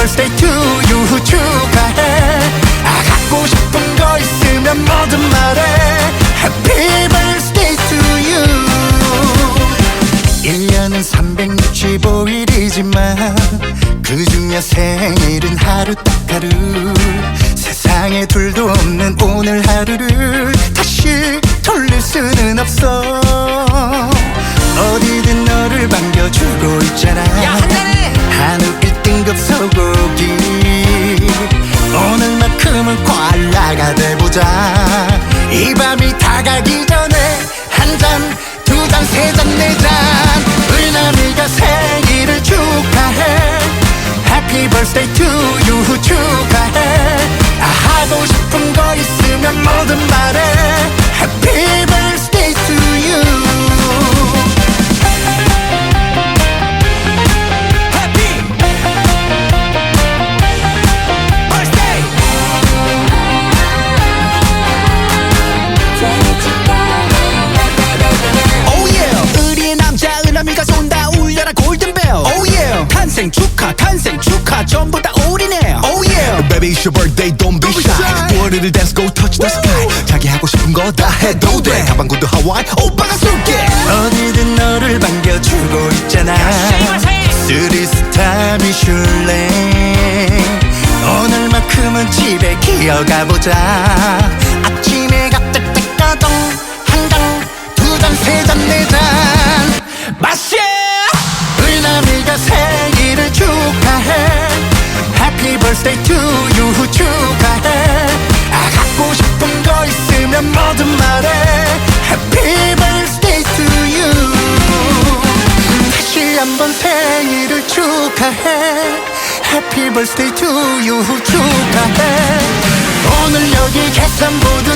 birthday to you 축하해. 아 갖고 싶은 거 있으면 뭐든 말해. Happy birthday to you. 1년은 365일이지만 그 중에 생일은 하루 딱 하루. 세상에 둘도 없는 오늘 하루를 다시 돌릴 수는 없어. 어디든 너를 반겨주고 있잖아. 한우 1등 급 소고기 오늘만큼은 꽐 탄생 축하 탄생 축하 전부 다 우리네 Oh yeah. Baby it's your birthday. Don't be shy. 월요일 dance go touch the sky. 자기 하고 싶은 거 다 해도 돼. 가방 구두 하와이 오빠가 쏠게. 어디든 너를 반겨주고 있잖아. 쓰리스타 미슐랭 오늘만큼은 집에 기어가 보자. 아침에 가득 닦아동 한잔 두잔 세잔네 birthday to you 축하해 아 갖고 싶은 거 있으면 뭐든 말해 Happy birthday to you 다시 한번 생일을 축하해 Happy birthday to you 축하해 오늘 여기 계산보든